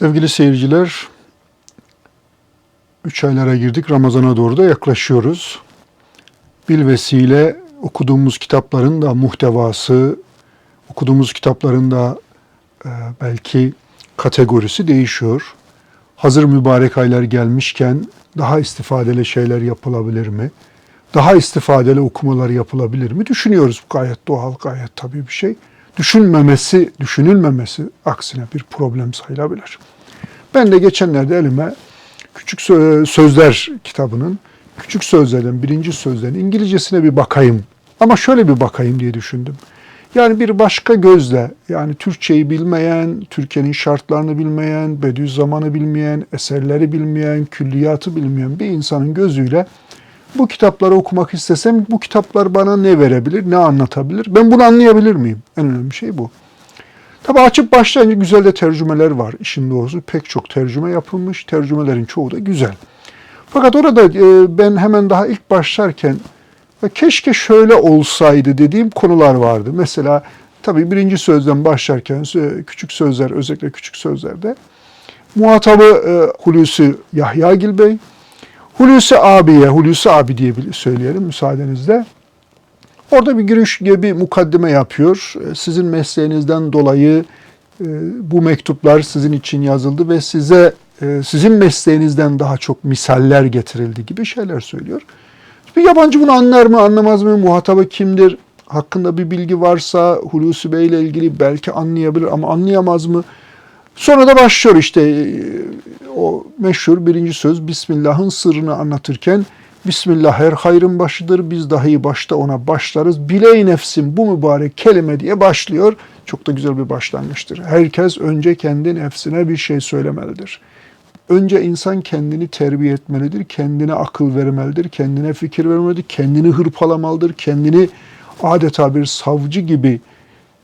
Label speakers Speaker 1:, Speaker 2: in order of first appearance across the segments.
Speaker 1: Sevgili seyirciler, üç aylara girdik. Ramazana doğru da yaklaşıyoruz. Bilvesile okuduğumuz kitapların da muhtevası, okuduğumuz kitapların da e, belki kategorisi değişiyor. Hazır mübarek aylar gelmişken daha istifadeli şeyler yapılabilir mi? Daha istifadeli okumalar yapılabilir mi? Düşünüyoruz. Bu gayet doğal, gayet tabii bir şey. Düşünmemesi, düşünülmemesi aksine bir problem sayılabilir. Ben de geçenlerde elime Küçük Sö- Sözler kitabının Küçük Sözler'den birinci sözlerin İngilizcesine bir bakayım. Ama şöyle bir bakayım diye düşündüm. Yani bir başka gözle, yani Türkçeyi bilmeyen, Türkiye'nin şartlarını bilmeyen, Bediüzzaman'ı bilmeyen, eserleri bilmeyen, külliyatı bilmeyen bir insanın gözüyle bu kitapları okumak istesem bu kitaplar bana ne verebilir, ne anlatabilir? Ben bunu anlayabilir miyim? En önemli şey bu. Tabi açıp başlayınca güzel de tercümeler var. İşin doğrusu pek çok tercüme yapılmış. Tercümelerin çoğu da güzel. Fakat orada e, ben hemen daha ilk başlarken "Ya keşke şöyle olsaydı dediğim konular vardı. Mesela tabii birinci sözden başlarken küçük sözler özellikle küçük sözlerde muhatabı e, Hulusi Yahya Gil Bey, Hulusi abiye, Hulusi abi diye bir söyleyelim müsaadenizle. Orada bir giriş gibi mukaddime yapıyor. E, Sizin mesleğinizden dolayı e, bu mektuplar sizin için yazıldı ve size e, sizin mesleğinizden daha çok misaller getirildi gibi şeyler söylüyor. Bir yabancı bunu anlar mı, anlamaz mı? Muhatabı kimdir? Hakkında bir bilgi varsa Hulusi Bey ile ilgili belki anlayabilir ama anlayamaz mı? Sonra da başlıyor işte e, o meşhur birinci söz Bismillah'ın sırrını anlatırken Bismillah her hayrın başıdır. Biz dahi başta ona başlarız. Biley nefsim bu mübarek kelime diye başlıyor. Çok da güzel bir başlangıçtır. Herkes önce kendi nefsine bir şey söylemelidir. Önce insan kendini terbiye etmelidir, kendine akıl vermelidir, kendine fikir vermelidir, kendini hırpalamalıdır, kendini adeta bir savcı gibi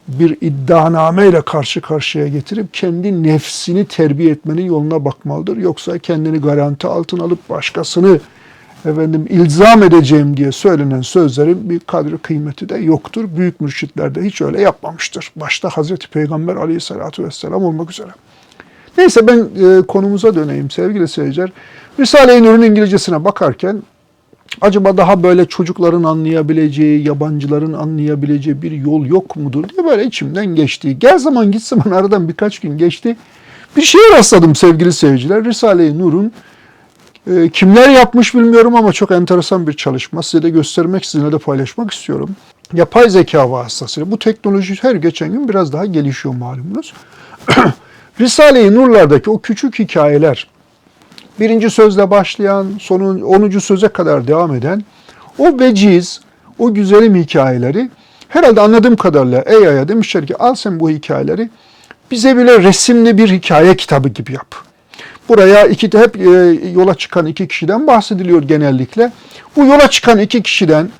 Speaker 1: bir iddianameyle karşı karşıya getirip kendi nefsini terbiye etmenin yoluna bakmalıdır. Yoksa kendini garanti altına alıp başkasını efendim ilzam edeceğim diye söylenen sözlerin bir kadri kıymeti de yoktur. Büyük mürşitler de hiç öyle yapmamıştır. Başta Hazreti Peygamber aleyhissalatü vesselam olmak üzere. Neyse ben e, konumuza döneyim sevgili seyirciler. Risale-i Nur'un İngilizcesine bakarken acaba daha böyle çocukların anlayabileceği, yabancıların anlayabileceği bir yol yok mudur diye böyle içimden geçti. Gel zaman git zaman aradan birkaç gün geçti. Bir şeye rastladım sevgili seyirciler. Risale-i Nur'un e, kimler yapmış bilmiyorum ama çok enteresan bir çalışma. Size de göstermek, sizinle de paylaşmak istiyorum. Yapay zeka vasıtasıyla bu teknoloji her geçen gün biraz daha gelişiyor malumunuz. Risale-i Nur'lardaki o küçük hikayeler, birinci sözle başlayan, sonun 10. söze kadar devam eden o veciz, o güzelim hikayeleri herhalde anladığım kadarıyla AI'ya demişler ki al sen bu hikayeleri bize bile resimli bir hikaye kitabı gibi yap. Buraya iki de hep e, yola çıkan iki kişiden bahsediliyor genellikle. Bu yola çıkan iki kişiden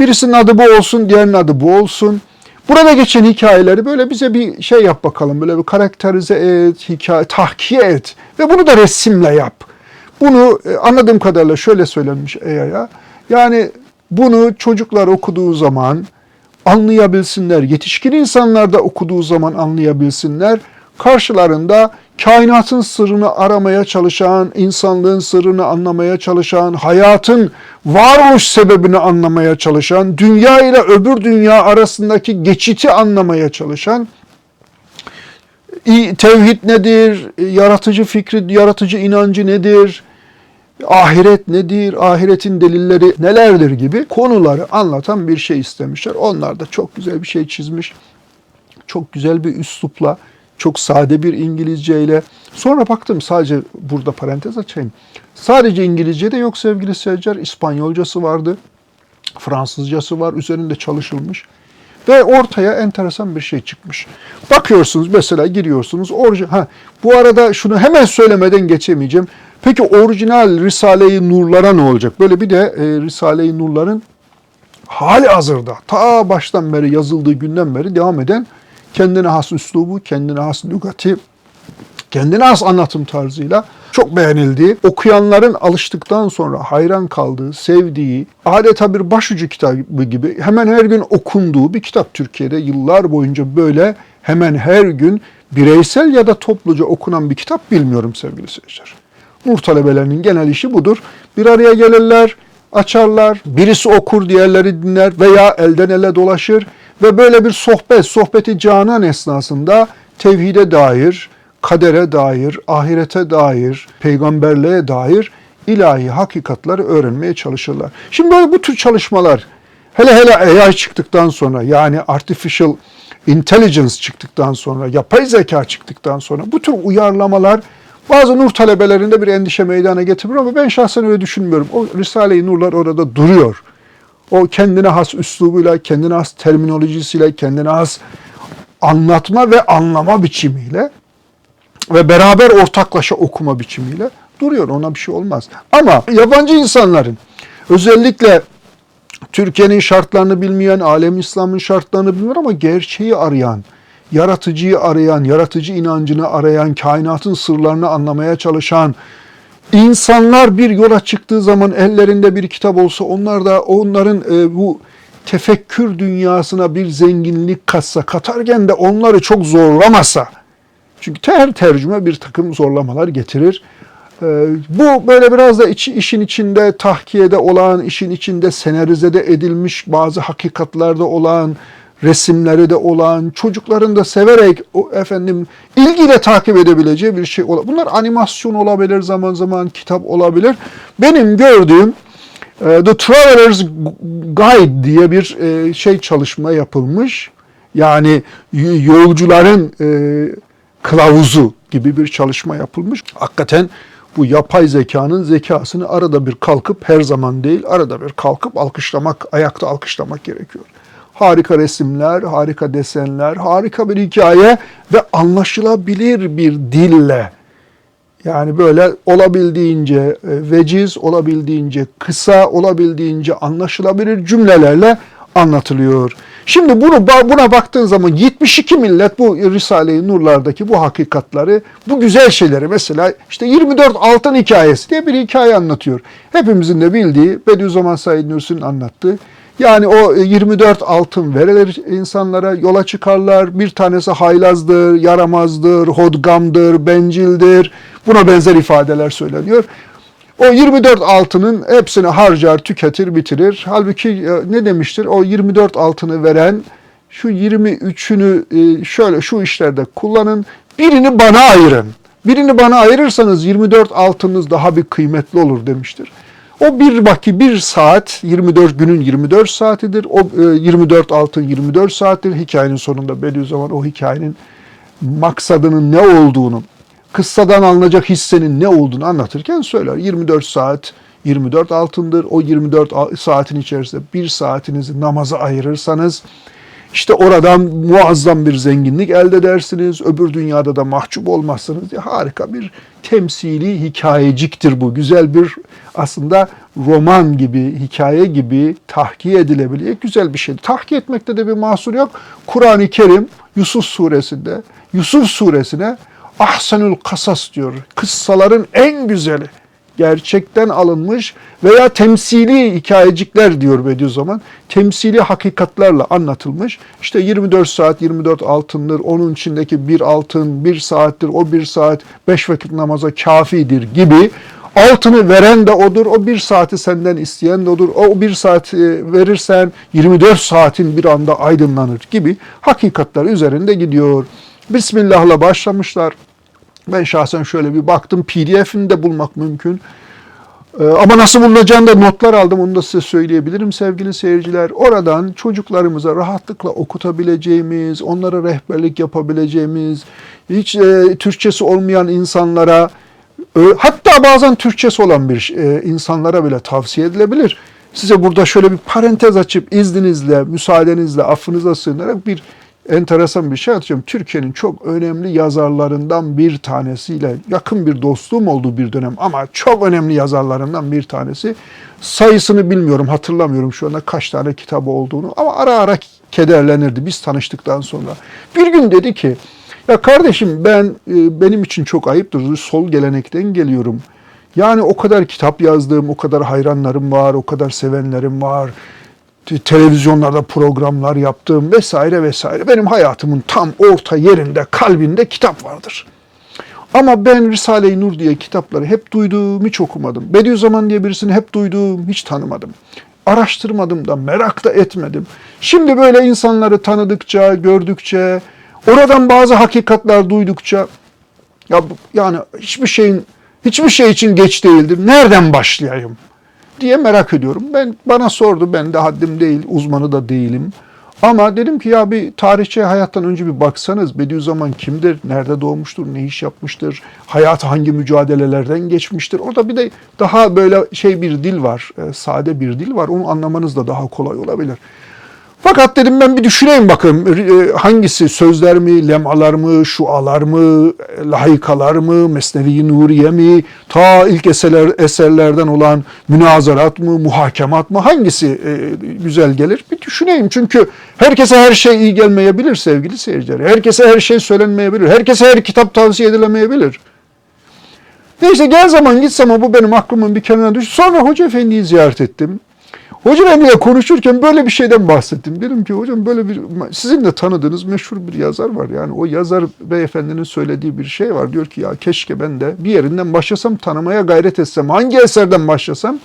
Speaker 1: birisinin adı bu olsun, diğerinin adı bu olsun. Burada geçen hikayeleri böyle bize bir şey yap bakalım. Böyle bir karakterize et, hikaye, tahkiye et ve bunu da resimle yap. Bunu e, anladığım kadarıyla şöyle söylenmiş AI'ya. Yani bunu çocuklar okuduğu zaman anlayabilsinler. Yetişkin insanlar da okuduğu zaman anlayabilsinler. Karşılarında kainatın sırrını aramaya çalışan, insanlığın sırrını anlamaya çalışan, hayatın varoluş sebebini anlamaya çalışan, dünya ile öbür dünya arasındaki geçiti anlamaya çalışan, tevhid nedir, yaratıcı fikri, yaratıcı inancı nedir, ahiret nedir, ahiretin delilleri nelerdir gibi konuları anlatan bir şey istemişler. Onlar da çok güzel bir şey çizmiş. Çok güzel bir üslupla, çok sade bir İngilizceyle. Sonra baktım sadece burada parantez açayım. Sadece İngilizce de yok sevgili seyirciler. İspanyolcası vardı. Fransızcası var. Üzerinde çalışılmış. Ve ortaya enteresan bir şey çıkmış. Bakıyorsunuz mesela giriyorsunuz. Orji ha, bu arada şunu hemen söylemeden geçemeyeceğim. Peki orijinal Risale-i Nurlara ne olacak? Böyle bir de e, Risale-i Nurların hali hazırda ta baştan beri yazıldığı günden beri devam eden kendine has üslubu, kendine has lügati kendine has anlatım tarzıyla çok beğenildi. Okuyanların alıştıktan sonra hayran kaldığı, sevdiği, adeta bir başucu kitabı gibi hemen her gün okunduğu bir kitap Türkiye'de yıllar boyunca böyle hemen her gün bireysel ya da topluca okunan bir kitap bilmiyorum sevgili seyirciler. Nur talebelerinin genel işi budur. Bir araya gelirler, açarlar, birisi okur, diğerleri dinler veya elden ele dolaşır ve böyle bir sohbet, sohbeti canan esnasında tevhide dair, kadere dair, ahirete dair, peygamberliğe dair ilahi hakikatları öğrenmeye çalışırlar. Şimdi böyle bu tür çalışmalar hele hele AI çıktıktan sonra yani artificial intelligence çıktıktan sonra, yapay zeka çıktıktan sonra bu tür uyarlamalar bazı nur talebelerinde bir endişe meydana getirir ama ben şahsen öyle düşünmüyorum. O Risale-i Nurlar orada duruyor. O kendine has üslubuyla, kendine has terminolojisiyle, kendine has anlatma ve anlama biçimiyle ve beraber ortaklaşa okuma biçimiyle duruyor. Ona bir şey olmaz. Ama yabancı insanların özellikle Türkiye'nin şartlarını bilmeyen, alem İslam'ın şartlarını bilmiyor ama gerçeği arayan, yaratıcıyı arayan, yaratıcı inancını arayan, kainatın sırlarını anlamaya çalışan insanlar bir yola çıktığı zaman ellerinde bir kitap olsa onlar da onların e, bu tefekkür dünyasına bir zenginlik katsa, katarken de onları çok zorlamasa, çünkü her tercüme bir takım zorlamalar getirir. Ee, Bu böyle biraz da içi, işin içinde tahkiyede olan, işin içinde senarizede edilmiş bazı hakikatlerde olan, resimleri de olan, çocukların da severek o efendim ilgiyle takip edebileceği bir şey olabilir. Bunlar animasyon olabilir, zaman zaman kitap olabilir. Benim gördüğüm e, The Traveler's Guide diye bir e, şey çalışma yapılmış. Yani yolcuların e, kılavuzu gibi bir çalışma yapılmış. Hakikaten bu yapay zekanın zekasını arada bir kalkıp her zaman değil arada bir kalkıp alkışlamak, ayakta alkışlamak gerekiyor. Harika resimler, harika desenler, harika bir hikaye ve anlaşılabilir bir dille yani böyle olabildiğince e, veciz, olabildiğince kısa, olabildiğince anlaşılabilir cümlelerle anlatılıyor. Şimdi bunu buna baktığın zaman 72 millet bu Risale-i Nurlardaki bu hakikatları, bu güzel şeyleri mesela işte 24 altın hikayesi diye bir hikaye anlatıyor. Hepimizin de bildiği Bediüzzaman Said Nursi'nin anlattığı yani o 24 altın verilir insanlara, yola çıkarlar. Bir tanesi haylazdır, yaramazdır, hodgamdır, bencildir. Buna benzer ifadeler söyleniyor. O 24 altının hepsini harcar, tüketir, bitirir. Halbuki e, ne demiştir? O 24 altını veren şu 23'ünü e, şöyle şu işlerde kullanın, birini bana ayırın. Birini bana ayırırsanız 24 altınız daha bir kıymetli olur demiştir. O bir vakit bir saat 24 günün 24 saatidir. O 24 altın 24 saattir. Hikayenin sonunda Bediüzzaman o hikayenin maksadının ne olduğunu, kıssadan alınacak hissenin ne olduğunu anlatırken söyler. 24 saat 24 altındır. O 24 saatin içerisinde bir saatinizi namaza ayırırsanız işte oradan muazzam bir zenginlik elde edersiniz. Öbür dünyada da mahcup olmazsınız diye harika bir temsili hikayeciktir bu. Güzel bir aslında roman gibi, hikaye gibi tahkiye edilebilecek güzel bir şey. Tahkiye etmekte de bir mahsur yok. Kur'an-ı Kerim Yusuf suresinde, Yusuf suresine ahsenül kasas diyor. Kıssaların en güzeli gerçekten alınmış veya temsili hikayecikler diyor Bediüzzaman. Temsili hakikatlerle anlatılmış. İşte 24 saat 24 altındır. Onun içindeki bir altın bir saattir. O bir saat beş vakit namaza kafidir gibi. Altını veren de odur. O bir saati senden isteyen de odur. O bir saat verirsen 24 saatin bir anda aydınlanır gibi hakikatler üzerinde gidiyor. Bismillah'la başlamışlar. Ben şahsen şöyle bir baktım. PDF'ini de bulmak mümkün. Ee, ama nasıl bulunacağını da notlar aldım. Onu da size söyleyebilirim sevgili seyirciler. Oradan çocuklarımıza rahatlıkla okutabileceğimiz, onlara rehberlik yapabileceğimiz, hiç e, Türkçesi olmayan insanlara, e, hatta bazen Türkçesi olan bir e, insanlara bile tavsiye edilebilir. Size burada şöyle bir parantez açıp izninizle, müsaadenizle, affınıza sığınarak bir enteresan bir şey atacağım. Türkiye'nin çok önemli yazarlarından bir tanesiyle yakın bir dostluğum olduğu bir dönem ama çok önemli yazarlarından bir tanesi. Sayısını bilmiyorum, hatırlamıyorum şu anda kaç tane kitabı olduğunu ama ara ara kederlenirdi biz tanıştıktan sonra. Bir gün dedi ki, Ya kardeşim ben e, benim için çok ayıptır. Sol gelenekten geliyorum. Yani o kadar kitap yazdığım, o kadar hayranlarım var, o kadar sevenlerim var. Te- Televizyonlarda programlar yaptığım vesaire vesaire. Benim hayatımın tam orta yerinde, kalbinde kitap vardır. Ama ben Risale-i Nur diye kitapları hep duydum, hiç okumadım. Bediüzzaman diye birisini hep duydum, hiç tanımadım. Araştırmadım da, merak da etmedim. Şimdi böyle insanları tanıdıkça, gördükçe, oradan bazı hakikatler duydukça, ya yani hiçbir şeyin, hiçbir şey için geç değildir. Nereden başlayayım? Diye merak ediyorum. Ben bana sordu. Ben de haddim değil, uzmanı da değilim. Ama dedim ki ya bir tarihçi hayattan önce bir baksanız Bediüzzaman kimdir, nerede doğmuştur, ne iş yapmıştır, hayatı hangi mücadelelerden geçmiştir. Orada bir de daha böyle şey bir dil var, e, sade bir dil var. Onu anlamanız da daha kolay olabilir. Fakat dedim ben bir düşüneyim bakın e, hangisi sözler mi, lemalar mı, şualar mı, e, lahikalar mı, Mesnevi Nuriye mi, ta ilk eserler, eserlerden olan münazarat mı, muhakemat mı hangisi e, güzel gelir bir düşüneyim. Çünkü herkese her şey iyi gelmeyebilir sevgili seyirciler. Herkese her şey söylenmeyebilir. Herkese her kitap tavsiye edilemeyebilir. Neyse gel zaman git zaman bu benim aklımın bir kenarına düştü. Sonra Hoca Efendi'yi ziyaret ettim. Hoca Efendi'yle konuşurken böyle bir şeyden bahsettim. Dedim ki hocam böyle bir, sizin de tanıdığınız meşhur bir yazar var. Yani o yazar beyefendinin söylediği bir şey var. Diyor ki ya keşke ben de bir yerinden başlasam tanımaya gayret etsem. Hangi eserden başlasam?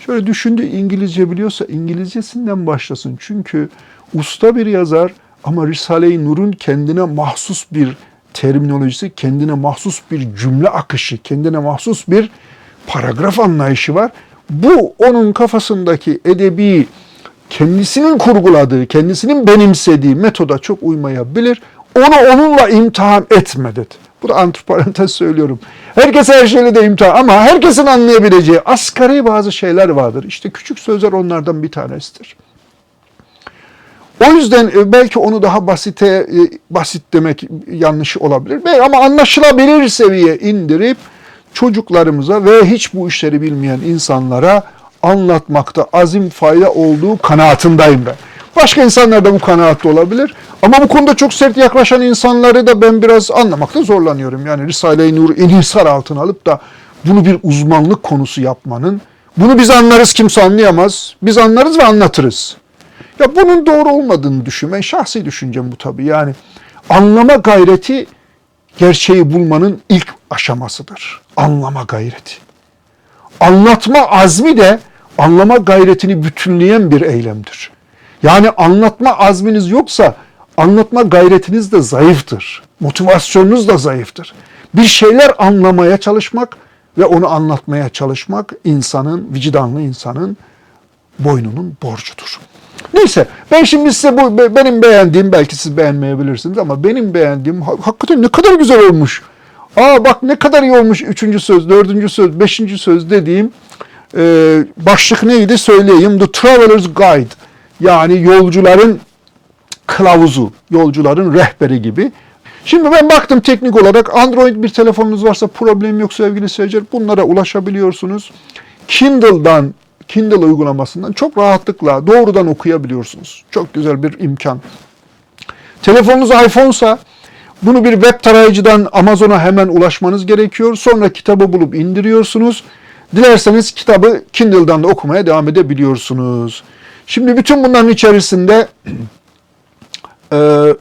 Speaker 1: Şöyle düşündü İngilizce biliyorsa İngilizcesinden başlasın. Çünkü usta bir yazar ama Risale-i Nur'un kendine mahsus bir terminolojisi, kendine mahsus bir cümle akışı, kendine mahsus bir paragraf anlayışı var. Bu onun kafasındaki edebi kendisinin kurguladığı, kendisinin benimsediği metoda çok uymayabilir. Onu onunla imtihan etme dedi. Bu da antiparantez söylüyorum. Herkes her şeyle de imtihan ama herkesin anlayabileceği asgari bazı şeyler vardır. İşte küçük sözler onlardan bir tanesidir. O yüzden e, belki onu daha basite e, basit demek yanlış olabilir. Ama anlaşılabilir seviyeye indirip çocuklarımıza ve hiç bu işleri bilmeyen insanlara anlatmakta azim fayda olduğu kanaatindeyim ben. Başka insanlar da bu kanaatte olabilir. Ama bu konuda çok sert yaklaşan insanları da ben biraz anlamakta zorlanıyorum. Yani Risale-i Nur'u inhisar altına alıp da bunu bir uzmanlık konusu yapmanın, bunu biz anlarız kimse anlayamaz, biz anlarız ve anlatırız. Ya bunun doğru olmadığını düşünmen şahsi düşüncem bu tabii. Yani anlama gayreti gerçeği bulmanın ilk aşamasıdır. Anlama gayreti. Anlatma azmi de anlama gayretini bütünleyen bir eylemdir. Yani anlatma azminiz yoksa anlatma gayretiniz de zayıftır. Motivasyonunuz da zayıftır. Bir şeyler anlamaya çalışmak ve onu anlatmaya çalışmak insanın, vicdanlı insanın boynunun borcudur. Neyse ben şimdi size bu be- benim beğendiğim belki siz beğenmeyebilirsiniz ama benim beğendiğim ha- hakikaten ne kadar güzel olmuş. Aa bak ne kadar iyi olmuş üçüncü söz, dördüncü söz, beşinci söz dediğim e, başlık neydi söyleyeyim. The Traveler's Guide yani yolcuların kılavuzu, yolcuların rehberi gibi. Şimdi ben baktım teknik olarak Android bir telefonunuz varsa problem yok sevgili seyirciler. Bunlara ulaşabiliyorsunuz. Kindle'dan, Kindle uygulamasından çok rahatlıkla doğrudan okuyabiliyorsunuz. Çok güzel bir imkan. Telefonunuz iPhone'sa bunu bir web tarayıcıdan Amazon'a hemen ulaşmanız gerekiyor. Sonra kitabı bulup indiriyorsunuz. Dilerseniz kitabı Kindle'dan da okumaya devam edebiliyorsunuz. Şimdi bütün bunların içerisinde ee,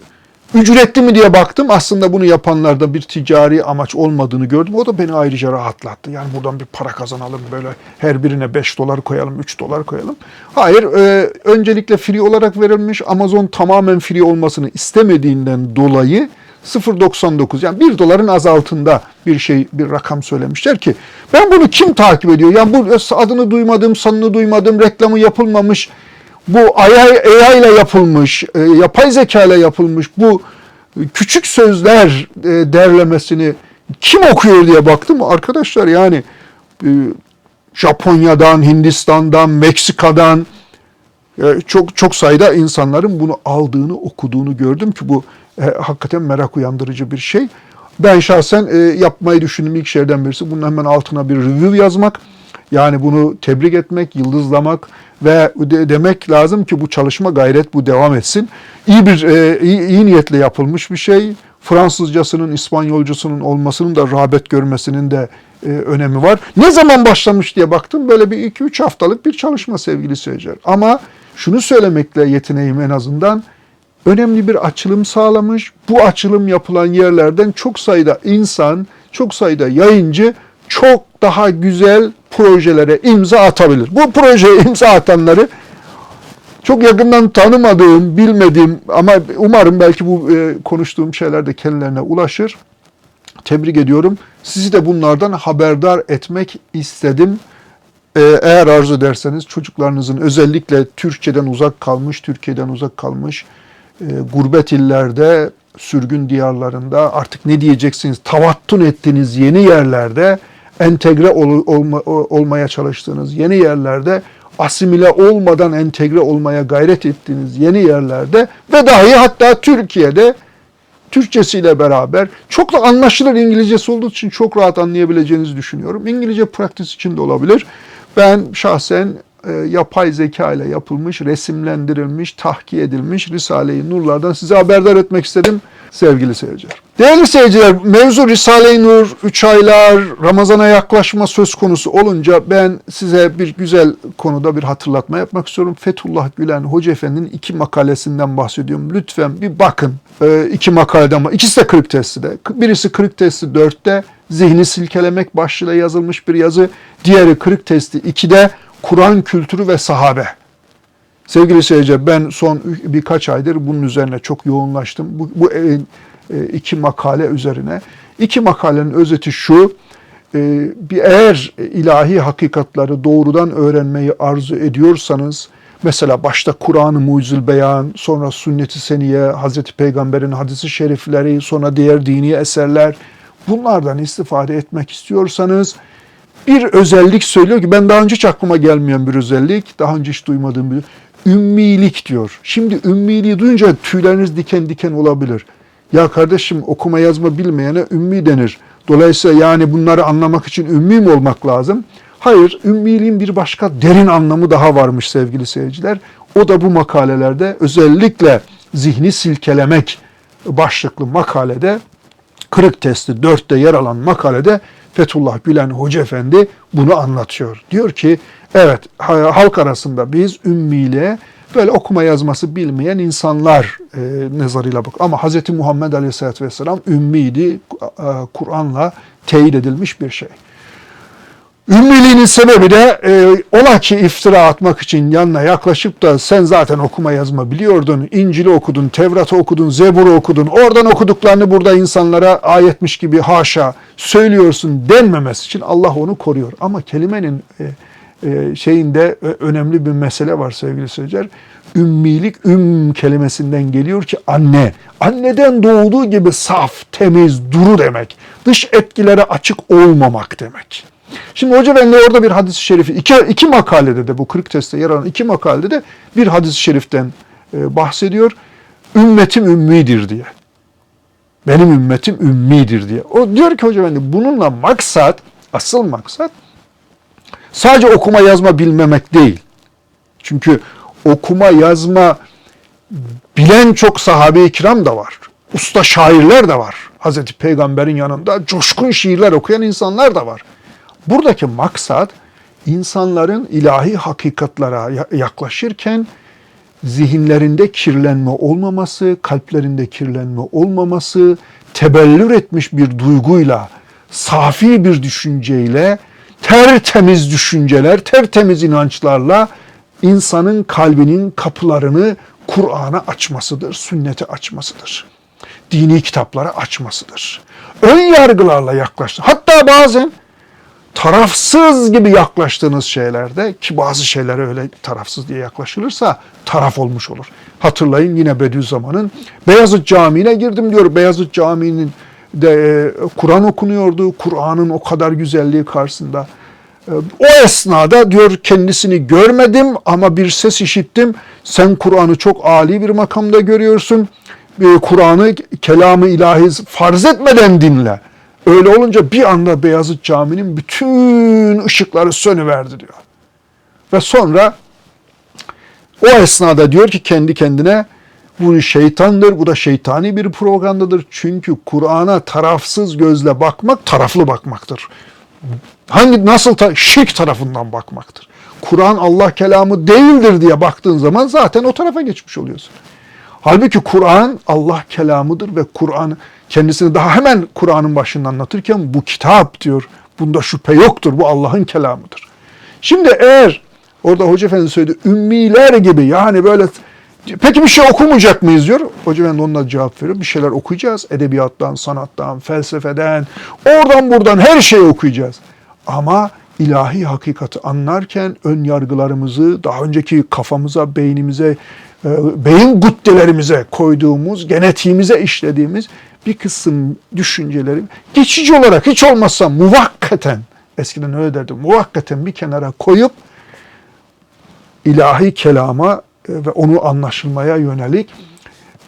Speaker 1: ücretli mi diye baktım. Aslında bunu yapanlarda bir ticari amaç olmadığını gördüm. O da beni ayrıca rahatlattı. Yani buradan bir para kazanalım böyle her birine 5 dolar koyalım, 3 dolar koyalım. Hayır, e, öncelikle free olarak verilmiş. Amazon tamamen free olmasını istemediğinden dolayı 0.99 yani 1 doların az altında bir şey bir rakam söylemişler ki ben bunu kim takip ediyor? Yani bu adını duymadım, sanını duymadım, reklamı yapılmamış bu AI, AI ile yapılmış, e, yapay zeka ile yapılmış bu küçük sözler e, derlemesini kim okuyor diye baktım. Arkadaşlar yani e, Japonya'dan, Hindistan'dan, Meksika'dan e, çok çok sayıda insanların bunu aldığını, okuduğunu gördüm ki bu e, hakikaten merak uyandırıcı bir şey. Ben şahsen e, yapmayı düşündüğüm ilk şeylerden birisi bunun hemen altına bir review yazmak. Yani bunu tebrik etmek, yıldızlamak ve de- demek lazım ki bu çalışma gayret bu devam etsin. İyi bir e, iyi, iyi niyetle yapılmış bir şey. Fransızcasının, İspanyolcusunun olmasının da rağbet görmesinin de e, önemi var. Ne zaman başlamış diye baktım. Böyle bir 2-3 haftalık bir çalışma sevgili seyirciler. Ama şunu söylemekle yetineyim en azından. Önemli bir açılım sağlamış. Bu açılım yapılan yerlerden çok sayıda insan, çok sayıda yayıncı çok daha güzel projelere imza atabilir. Bu projeye imza atanları çok yakından tanımadığım, bilmediğim ama umarım belki bu e, konuştuğum şeyler de kendilerine ulaşır. Tebrik ediyorum. Sizi de bunlardan haberdar etmek istedim. E, eğer arzu ederseniz çocuklarınızın özellikle Türkçeden uzak kalmış, Türkiye'den uzak kalmış, e, gurbet illerde, sürgün diyarlarında artık ne diyeceksiniz, tavattun ettiğiniz yeni yerlerde, entegre ol, olma, olmaya çalıştığınız yeni yerlerde asimile olmadan entegre olmaya gayret ettiğiniz yeni yerlerde ve dahi hatta Türkiye'de Türkçesiyle beraber çok da anlaşılır İngilizcesi olduğu için çok rahat anlayabileceğinizi düşünüyorum. İngilizce praktis için de olabilir. Ben şahsen e, yapay zeka ile yapılmış, resimlendirilmiş, tahkiye edilmiş Risale-i Nurlardan size haberdar etmek istedim sevgili seyirciler. Değerli seyirciler, mevzu Risale-i Nur, 3 aylar, Ramazan'a yaklaşma söz konusu olunca ben size bir güzel konuda bir hatırlatma yapmak istiyorum. Fethullah Gülen Hoca Efendi'nin iki makalesinden bahsediyorum. Lütfen bir bakın. E, iki makaleden ikisi de kırık testide. Birisi kırık testi 4'te, zihni silkelemek başlığıyla yazılmış bir yazı. Diğeri kırık testi 2'de, Kur'an kültürü ve sahabe. Sevgili seyirciler ben son birkaç aydır bunun üzerine çok yoğunlaştım. Bu, bu e, e, iki makale üzerine. İki makalenin özeti şu, e, bir eğer ilahi hakikatları doğrudan öğrenmeyi arzu ediyorsanız, mesela başta Kur'an-ı Mucizül Beyan, sonra Sünnet-i Seniye, Hazreti Peygamber'in hadisi şerifleri, sonra diğer dini eserler, bunlardan istifade etmek istiyorsanız, bir özellik söylüyor ki ben daha önce hiç aklıma gelmeyen bir özellik, daha önce hiç duymadığım bir ümmilik diyor. Şimdi ümmiliği duyunca tüyleriniz diken diken olabilir. Ya kardeşim okuma yazma bilmeyene ümmi denir. Dolayısıyla yani bunları anlamak için ümmi mi olmak lazım? Hayır, ümmiliğin bir başka derin anlamı daha varmış sevgili seyirciler. O da bu makalelerde özellikle zihni silkelemek başlıklı makalede kırık testi 4'te yer alan makalede Fethullah Gülen Hoca Efendi bunu anlatıyor. Diyor ki evet halk arasında biz ümmiliğe böyle okuma yazması bilmeyen insanlar e, nazarıyla bak. Ama Hz. Muhammed Aleyhisselatü Vesselam ümmiydi. E, Kur'an'la teyit edilmiş bir şey. Ümmiliğinin sebebi de e, ola ki iftira atmak için yanına yaklaşıp da sen zaten okuma yazma biliyordun, İncil'i okudun, Tevrat'ı okudun, Zebur'u okudun, oradan okuduklarını burada insanlara ayetmiş gibi haşa söylüyorsun denmemesi için Allah onu koruyor. Ama kelimenin e, şeyinde önemli bir mesele var sevgili seyirciler. Ümmilik, üm kelimesinden geliyor ki anne. Anneden doğduğu gibi saf, temiz, duru demek. Dış etkilere açık olmamak demek. Şimdi Hoca Efendi orada bir hadis-i şerifi, iki, iki makalede de bu kırık testte yer alan iki makalede de bir hadis-i şeriften e, bahsediyor. Ümmetim ümmidir diye. Benim ümmetim ümmidir diye. O diyor ki Hoca Efendi bununla maksat, asıl maksat sadece okuma yazma bilmemek değil. Çünkü okuma yazma bilen çok sahabe-i kiram da var. Usta şairler de var. Hazreti Peygamber'in yanında coşkun şiirler okuyan insanlar da var. Buradaki maksat insanların ilahi hakikatlara yaklaşırken zihinlerinde kirlenme olmaması, kalplerinde kirlenme olmaması, tebellür etmiş bir duyguyla, safi bir düşünceyle, tertemiz düşünceler, tertemiz inançlarla insanın kalbinin kapılarını Kur'an'a açmasıdır, sünnete açmasıdır. Dini kitaplara açmasıdır. Ön yargılarla yaklaştı. Hatta bazen tarafsız gibi yaklaştığınız şeylerde ki bazı şeylere öyle tarafsız diye yaklaşılırsa taraf olmuş olur. Hatırlayın yine Bediüzzaman'ın Beyazıt Camii'ne girdim diyor. Beyazıt Camii'nin de e, Kur'an okunuyordu. Kur'an'ın o kadar güzelliği karşısında. E, o esnada diyor kendisini görmedim ama bir ses işittim. Sen Kur'an'ı çok âli bir makamda görüyorsun. E, Kur'an'ı kelamı ilahi farz etmeden dinle. Öyle olunca bir anda Beyazıt Camii'nin bütün ışıkları sönüverdi diyor. Ve sonra o esnada diyor ki kendi kendine Bu şeytandır, bu da şeytani bir propagandadır. Çünkü Kur'an'a tarafsız gözle bakmak taraflı bakmaktır. Hangi nasıl ta, şirk tarafından bakmaktır. Kur'an Allah kelamı değildir diye baktığın zaman zaten o tarafa geçmiş oluyorsun. Halbuki Kur'an Allah kelamıdır ve Kur'an kendisini daha hemen Kur'an'ın başında anlatırken bu kitap diyor. Bunda şüphe yoktur. Bu Allah'ın kelamıdır. Şimdi eğer orada Hoca Efendi söyledi ümmiler gibi yani böyle peki bir şey okumayacak mıyız diyor. Hoca Efendi onunla cevap veriyor. Bir şeyler okuyacağız. Edebiyattan, sanattan, felsefeden, oradan buradan her şeyi okuyacağız. Ama ilahi hakikati anlarken ön yargılarımızı daha önceki kafamıza, beynimize, e, beyin guttelerimize koyduğumuz, genetiğimize işlediğimiz bir kısım düşünceleri geçici olarak hiç olmazsa muvakkaten, eskiden öyle derdim, muvakkaten bir kenara koyup ilahi kelama ve onu anlaşılmaya yönelik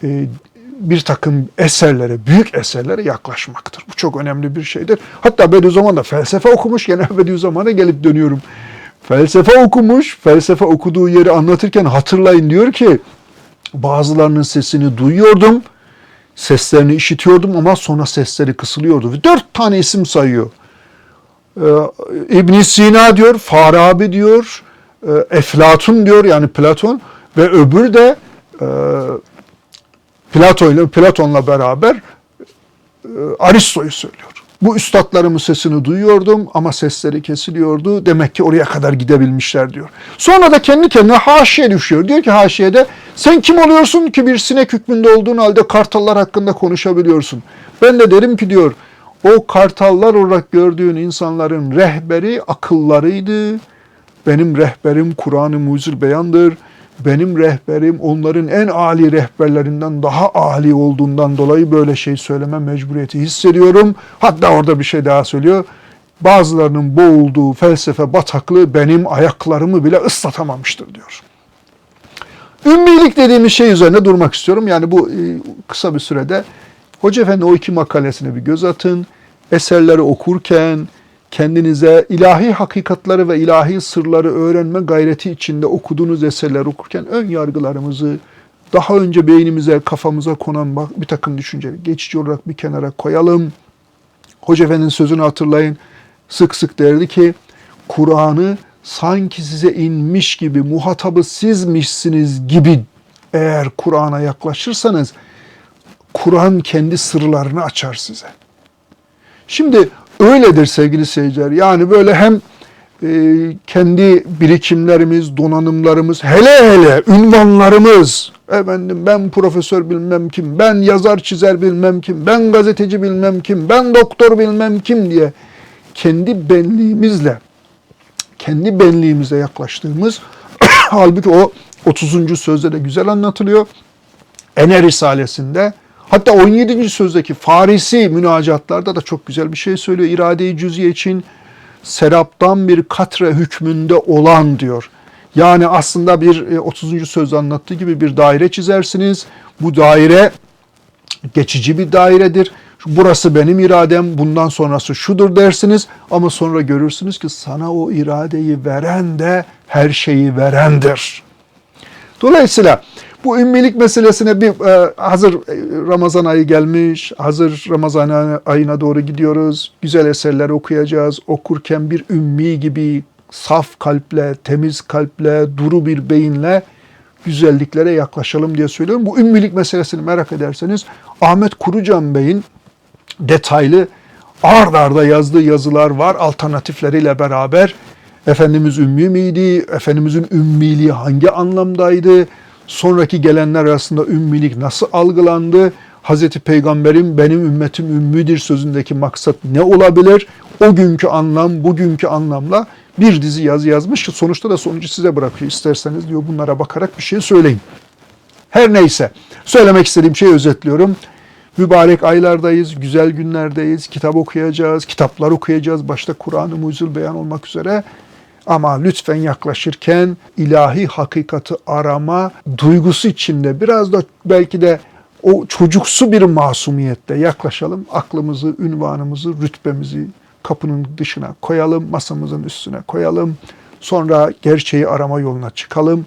Speaker 1: e, bir takım eserlere, büyük eserlere yaklaşmaktır. Bu çok önemli bir şeydir. Hatta Bediüzzaman da felsefe okumuş. Gene Bediüzzaman'a gelip dönüyorum. Felsefe okumuş. Felsefe okuduğu yeri anlatırken hatırlayın diyor ki bazılarının sesini duyuyordum. Seslerini işitiyordum ama sonra sesleri kısılıyordu. Ve dört tane isim sayıyor. Ee, ibn Sina diyor, Farabi diyor, e, Eflatun diyor yani Platon ve öbür de e, Plato ile Platon'la beraber e, Aristo'yu söylüyor. Bu üstadlarımın sesini duyuyordum ama sesleri kesiliyordu. Demek ki oraya kadar gidebilmişler diyor. Sonra da kendi kendine haşiye düşüyor. Diyor ki haşiyede sen kim oluyorsun ki bir sinek hükmünde olduğun halde kartallar hakkında konuşabiliyorsun. Ben de derim ki diyor o kartallar olarak gördüğün insanların rehberi akıllarıydı. Benim rehberim Kur'an-ı Muzil Beyan'dır benim rehberim onların en âli rehberlerinden daha âli olduğundan dolayı böyle şey söyleme mecburiyeti hissediyorum. Hatta orada bir şey daha söylüyor. Bazılarının boğulduğu felsefe bataklığı benim ayaklarımı bile ıslatamamıştır diyor. Ümmilik dediğimiz şey üzerine durmak istiyorum. Yani bu e, kısa bir sürede Hoca Efendi o iki makalesine bir göz atın. Eserleri okurken, kendinize ilahi hakikatları ve ilahi sırları öğrenme gayreti içinde okuduğunuz eserler okurken ön yargılarımızı daha önce beynimize, kafamıza konan bir takım düşünceleri geçici olarak bir kenara koyalım. Hoca Efendi'nin sözünü hatırlayın. Sık sık derdi ki Kur'an'ı sanki size inmiş gibi, muhatabı sizmişsiniz gibi eğer Kur'an'a yaklaşırsanız Kur'an kendi sırlarını açar size. Şimdi öyledir sevgili seyirciler. Yani böyle hem e, kendi birikimlerimiz, donanımlarımız, hele hele ünvanlarımız, efendim ben profesör bilmem kim, ben yazar çizer bilmem kim, ben gazeteci bilmem kim, ben doktor bilmem kim diye kendi benliğimizle, kendi benliğimize yaklaştığımız, halbuki o 30. sözde de güzel anlatılıyor. Ene Risalesi'nde Hatta 17. sözdeki Farisi münacatlarda da çok güzel bir şey söylüyor. İrade-i cüziye için seraptan bir katre hükmünde olan diyor. Yani aslında bir 30. E, sözde anlattığı gibi bir daire çizersiniz. Bu daire geçici bir dairedir. Burası benim iradem, bundan sonrası şudur dersiniz ama sonra görürsünüz ki sana o iradeyi veren de her şeyi verendir. Dolayısıyla bu ümmilik meselesine bir e, hazır e, Ramazan ayı gelmiş, hazır Ramazan ayına doğru gidiyoruz. Güzel eserler okuyacağız. Okurken bir ümmi gibi saf kalple, temiz kalple, duru bir beyinle güzelliklere yaklaşalım diye söylüyorum. Bu ümmilik meselesini merak ederseniz Ahmet Kurucan Bey'in detaylı ard arda yazdığı yazılar var alternatifleriyle beraber. Efendimiz ümmi miydi? Efendimizin ümmiliği hangi anlamdaydı? Sonraki gelenler arasında ümmilik nasıl algılandı? Hazreti Peygamber'in benim ümmetim ümmidir sözündeki maksat ne olabilir? O günkü anlam, bugünkü anlamla bir dizi yazı yazmış ki sonuçta da sonucu size bırakıyor. İsterseniz diyor bunlara bakarak bir şey söyleyin. Her neyse söylemek istediğim şeyi özetliyorum. Mübarek aylardayız, güzel günlerdeyiz, kitap okuyacağız, kitaplar okuyacağız. Başta Kur'an-ı Mucizül Beyan olmak üzere ama lütfen yaklaşırken ilahi hakikati arama duygusu içinde biraz da belki de o çocuksu bir masumiyette yaklaşalım. Aklımızı, ünvanımızı, rütbemizi kapının dışına koyalım, masamızın üstüne koyalım. Sonra gerçeği arama yoluna çıkalım.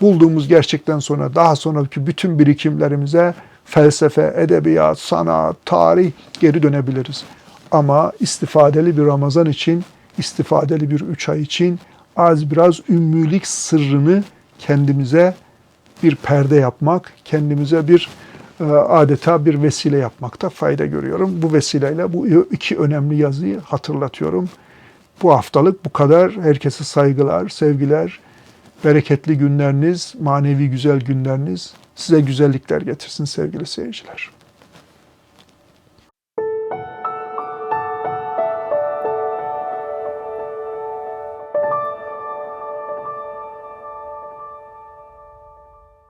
Speaker 1: bulduğumuz gerçekten sonra daha sonraki bütün birikimlerimize felsefe, edebiyat, sanat, tarih geri dönebiliriz. Ama istifadeli bir Ramazan için, istifadeli bir üç ay için az biraz ümmülük sırrını kendimize bir perde yapmak, kendimize bir e, adeta bir vesile yapmakta fayda görüyorum. Bu vesileyle bu iki önemli yazıyı hatırlatıyorum. Bu haftalık bu kadar. Herkese saygılar, sevgiler, bereketli günleriniz, manevi güzel günleriniz size güzellikler getirsin sevgili seyirciler.